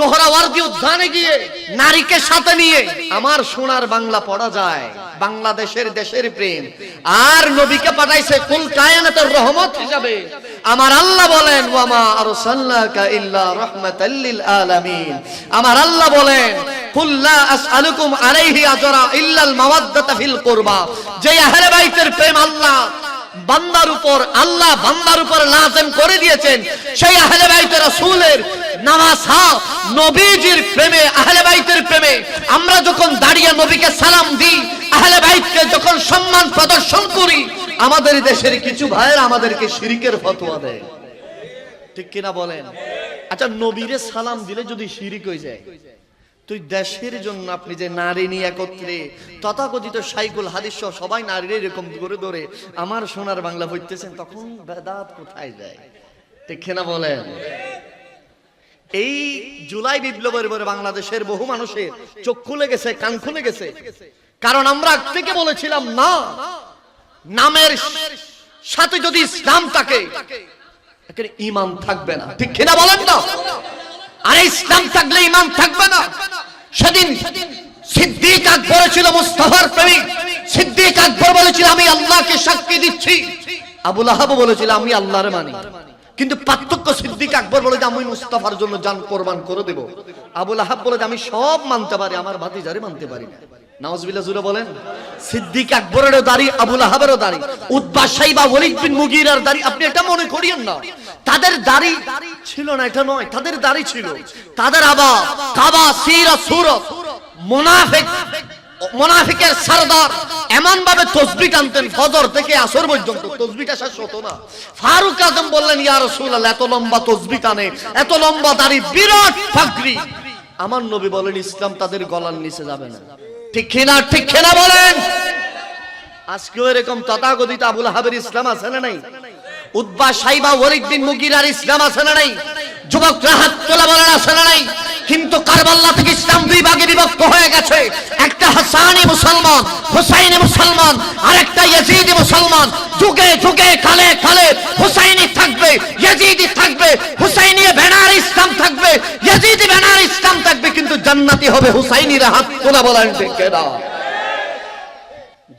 সোহরাওয়ার্দী উদ্যানে গিয়ে নারীকে সাথে নিয়ে আমার সোনার বাংলা পড়া যায়, বাংলাদেশের দেশের প্রেম। আর নবীকে পাঠাইছে কুল কায়নাতের রহমত হিসাবে। আমার আল্লাহ বলেন, ওয়ামা আরসালনাকা ইল্লা রাহমাতাল লিল আলামিন। আমার আল্লাহ বলেন, কুল লা আসআলুকুম আলাইহি আজরা ইল্লাল মাওয়াদ্দাতা ফিল কুরবা। যে আহলে বাইতের প্রেম আল্লাহ বান্দার উপর, আল্লাহ বান্দার উপর লাজেম করে দিয়েছেন। সেই আহলে বাইতে রাসূলের নামাজ হা, নবীজির প্রেমে, আহলে বাইতের প্রেমে আমরা যখন দাঁড়িয়ে নবীকে সালাম দিই, আহলে বাইতকে যখন সম্মান প্রদর্শন করি, আমাদের দেশের কিছু ভাইয়ের আমাদেরকে শিরিকের ফতোয়া দেয়। ঠিক কিনা বলেন? আচ্ছা নবীরে সালাম দিলে যদি শিরিক হয়ে যায়? তুই দেশের জন্য আপনি যে নারী নিয়ে একত্রে তথাকথিত সাইকুল হাদিস সবাই নারীর এরকম করে ধরে আমার সোনার বাংলা হইতেছেন, তখন বেদাত কোথায় যায়? ঠিক না বলেন? এই জুলাই বিপ্লবের পরে বাংলাদেশের বহু মানুষের চোখ খুলে গেছে, কান খুলে গেছে। কারণ আমরা থেকে বলেছিলাম, না, নামের সাথে যদি ইসলাম থাকে ইমান থাকবে না। ঠিক কিনা বলেন না আরে ইসলাম থাকলে ইমান থাকবে না। সেদিন সিদ্দিক আকবর ছিল মুস্তাফার প্রেমিক। সিদ্দিক আকবর বলেছিল, আমি আল্লাহকে সাক্ষী দিচ্ছি। আবুল আহাব বলেছিল, আমি আল্লাহর মানি। কিন্তু পার্থক্য সিদ্দিক আকবর বলে যে আমি মুস্তাফার জন্য জান কোরবান করে দেব। আবুল আহাব বলে যে আমি সব মানতে পারি, আমার ভাতিজারে মানতে পারি। না নাওয়াজবিল্লাহ জুড়ে বলেন, সিদ্দিক আকবরেরও দাড়ি আবুল আহাবেরও দাড়ি। উদ্বাস সাইবা ওয়ালিদ বিন মুগিরার দাড়ি, আপনি এটা মনে করিয়েন না। তাদের দাড়ি ছিল না এটা নয় তাদের দাড়ি ছিল। তাদের আবা কাবা সিরা সুরত। মুনাফিক মোনাফিকের সরদার এমন ভাবে তসবি টানতেন ফজর থেকে আসর পর্যন্ত। তসবিটা শেষ হতো না। ফারুক আজম বললেন ইয়া রাসূলুল্লাহ এত লম্বা তসবি টানে এত লম্বা দাড়ি বিরাট ফাকরি। আমার নবী বলেন ইসলাম তাদের গলার নিচে যাবে না। ঠিক কিনা ঠিক কিনা বলেন? আজকেও এরকম তথাকথিত আবুল হাবের ইসলাম আছে না নাই? উদ্বা সাইবা ওয়ালিদ বিন মুগিরার ইসলাম আছে না নাই? যুবকরা হাত তোলা বলেন আছে না নাই? কিন্তু কারবাল্লা থেকে ইসলাম দুই ভাগে বিভক্ত হয়ে গেছে। একটা হাসানি মুসলমান, হুসাইনি মুসলমান, আরেকটা ইয়াজিদি মুসলমান। যুগে যুগে, কালে কালে হুসাইনি থাকবে, ইয়াজিদি থাকবে, হুসাইনি ব্যানার ইসলাম থাকবে, ইয়াজিদি ব্যানার ইসলাম থাকবে, কিন্তু জান্নাতি হবে হুসাইনিরা হাত তোলা ঠিক না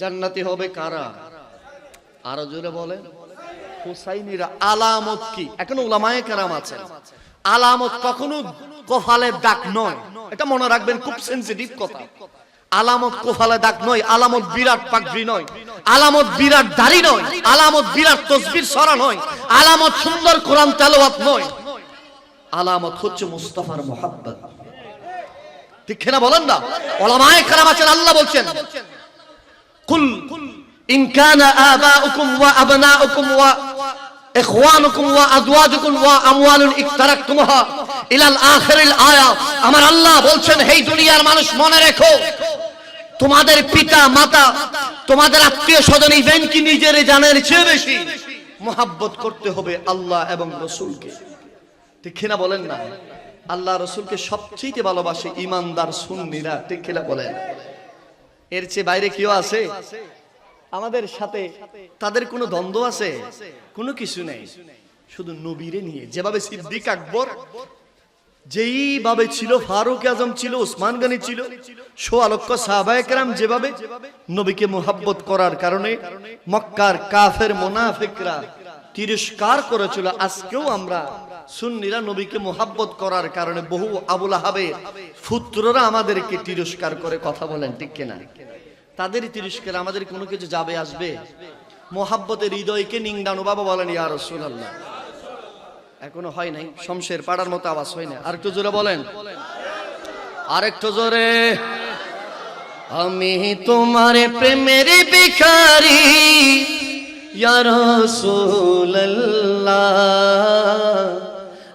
জান্নাতি হবে কারা? আরও জোরে বলেন। হোসাইনির আলামত কি? এখনও ওলামায়ে কেরাম আছেন। আলামত কখনো কফালের দাগ নয়। এটা মনে রাখবেন খুব সেন্সিটিভ কথা। আলামত কোফালে দাগ নয়, আলামত বিরাট পাগড়ি নয়। আলামত বিরাট দাড়ি নয়, আলামত বিরাট তসবির সরা নয়, আলামত সুন্দর কোরআন তেলাওয়াত নয়। আলামত হচ্ছে মুস্তাফার মোহাব্বত। ঠিক না বলেন না? ওলামায়ে কেরাম আছেন, আল্লাহ বলছেন, কুল, ইন কানা আবাউকুম ওয়া আবনাউকুম ওয়া ইখওয়ানুকুম ওয়া আযওয়াজুকুম ওয়া আমওয়ালুন ইকতারাকতুমহা ইলাল আমার আল্লাহ বলছেন, হে দুনিয়ার মানুষ, মনে রেখো, তোমাদের পিতা, মাতা, তোমাদের আত্মীয় স্বজন ইভেন কি নিজের জানের চেয়ে বেশি, মোহাব্বত করতে হবে আল্লাহ এবং রসুলকে। ঠিক কিনা বলেন না? আল্লাহ রসুলকে সবচেয়ে ভালোবাসে ইমানদার সুন্নিরা, ঠিক কিনা বলেন? এর চেয়ে বাইরে কেউ আছে? আমাদের সাথে তাদের কোনো দ্বন্দ্ব আছে? কোনো কিছু নেই। শুধু নবীরে নিয়ে। যেভাবে সিদ্দিক আকবর যেইভাবে ছিল ফারুক আজম ছিল ওসমান গানি ছিল সোয়া লক্ষ সাহাবায়করাম যেভাবে নবীকে মোহাব্বত করার কারণে মক্কার কাফের মোনাফিকরা তিরস্কার করেছিল আজকেও আমরা সুন্নিরা নবীকে মোহাব্বত করার কারণে বহু আবুল আহাবের পুত্ররা আমাদেরকে তিরস্কার করে কথা বলেন ঠিক কিনা? তাদের তিরস্কার আমাদের কোনো কিছু যাবে, আসবে? মোহাব্বতের হৃদয়কে নিংডানো, বাবা বলেন, ইয়া রাসূলুল্লাহ। এখনও হয় নাই, শমশের পাড়ার মতো আওয়াজ হয় না আরেকটু জোরে বলেন। আরেকটু জোরে। আমি তোমার প্রেমের বিকারি ইয়া রাসূলুল্লাহ।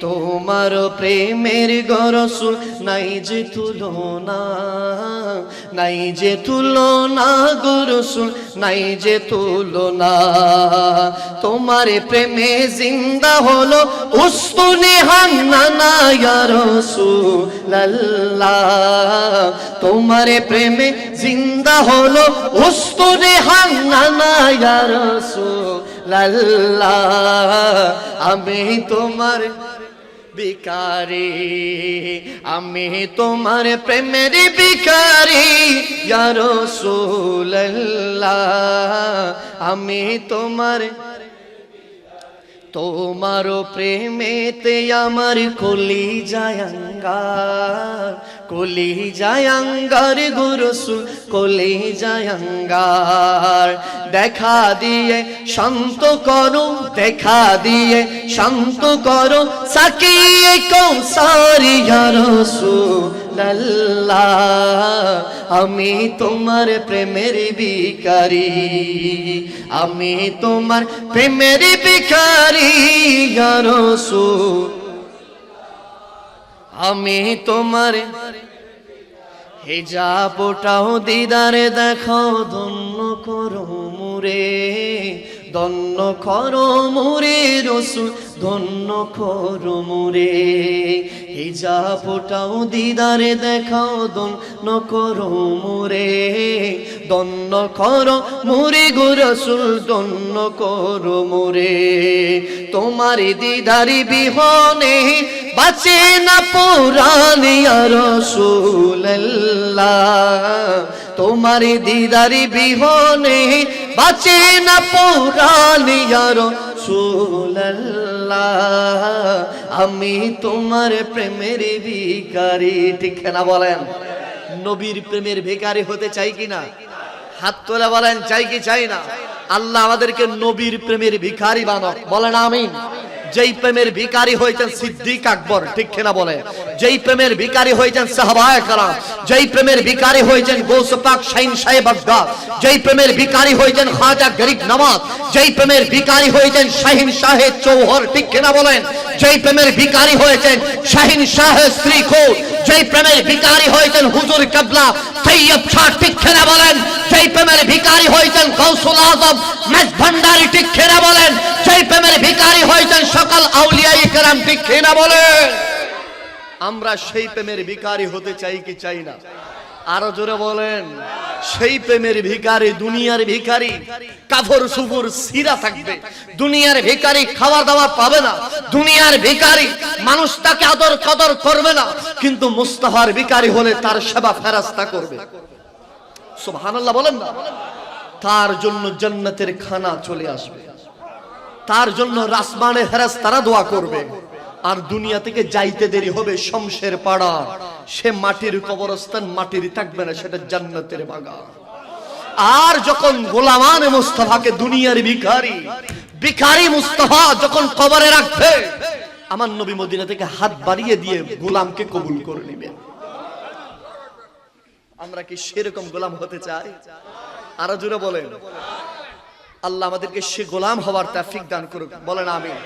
তোমার প্রেমের গরসুল নাই যে তুলনা, নাই যে তুলনা গো রসুল নাই যে তুলনা। তোমার প্রেমে জিন্দা হলো উস্তুনে হান্নানা রাসূলুল্লাহ। তোমার প্রেমে জিন্দা হলো উস্তুনে হান্নানা রাসূলুল্লাহ। আমি তোমার বিকারি আমি তোমার প্রেমের বিকারি আমি তোমার তোমার প্রেমেতে আমার কলি জায়াঙ্গার কলি জায়াঙ্গার গুরুসুল কলি জায়াঙ্গার দেখা দিয়ে শান্ত করো, দেখা দিয়ে শান্ত করো, সাকিয়ে কৌসারি রসুল্লাহ আমি তোমার প্রেমের বিকারি আমি তোমার প্রেমের বিকারি রসুল। আমি তোমার হেজাবটাও দিদারে দেখো, ধন্য করো মুরে, ধন্য করো মুরে রসুল, ধন্য করো মুরে। হিজাবটাও দিদারে দেখাও ধন্য করো মুরে ধন্য করো মুরে গো রসুল ধন্য করো মুরে। তোমার দিদারি বিহনে বাঁচে না পুরানিয়া রসুল্লাহ তোমার দিদারি বিহনে বাঁচে না পুরানিয়া রসুল্লাহ আমি তোমার প্রেমের ভিকারি ঠিক না বলেন? নবীর প্রেমের ভিকারি হতে চাই কিনা? হাত তোলা বলেন, চাই কি চাই না? আল্লাহ আমাদেরকে নবীর প্রেমের ভিখারি বানক। বলেন, আমিন। যেই প্রেমের ভিখারি হয়েছেন সিদ্দিক আকবর, ঠিক কিনা বলে? যেই প্রেমের ভিখারি হয়েছেন সাহাবায়ে কালাম যেই প্রেমের ভিখারি হয়েছেন গৌস পাক শাইন সাহেব আব্বাস যেই প্রেমের ভিখারি হয়েছেন খাজা গরিব নওয়াজ যেই প্রেমের ভিখারি হয়েছেন শাহিন শাহে চৌহর, ঠিক কিনা বলেন যেই প্রেমের ভিখারি হয়েছেন শাহিন শাহে শ্রীখোর যেই প্রেমের ভিখারি হয়েছেন হুজুর কাবলা তৈয়ব শাহ, ঠিক কিনা বলেন যেই প্রেমের ভিখারি হয়েছেন গৌসুল আজম মেজ ভান্ডারি ঠিক কিনা বলেন যেই প্রেমের ভিখারি হয়েছেন সকল আউলিয়া ইকরাম ঠিক কিনা বলেন? আমরা সেই প্রেমের ভিখারি হতে চাই কি চাই না? আরও জোরে বলেন, সেই প্রেমের ভিখারি, দুনিয়ার ভিখারি, কাফর সুফুর সিরা থাকবে। দুনিয়ার ভিখারি খাওয়া দাওয়া পাবে না। দুনিয়ার ভিখারি মানুষ তাকে আদর কদর করবে না। কিন্তু মুস্তাফার ভিখারি হলে তার সেবা ফেরাস্তা করবে। সুবহানাল্লাহ বলেন না? তার জন্য জান্নাতের খানা চলে আসবে। তার জন্য রাসমানে হেরাস তারা দোয়া করবে। আর দুনিয়া থেকে যাইতে দেরি হবে শমশের পাড়া। সে মাটির কবরস্থান মাটির থাকবে না, সেটা জান্নাতের বাগান। আর যখন গোলামান মুস্তফাকে দুনিয়ার ভিখারি ভিখারি মুস্তফা যখন কবরে রাখবে, আমার নবী মদিনা থেকে হাত বাড়িয়ে দিয়ে গোলামকে কবুল করে নেবে। আমরা কি সেরকম গোলাম হতে চাই? আরও জোরে বলেন। আল্লাহ আমাদেরকে সে গোলাম হওয়ার তাফিক দান করুক। বলেন আমিন।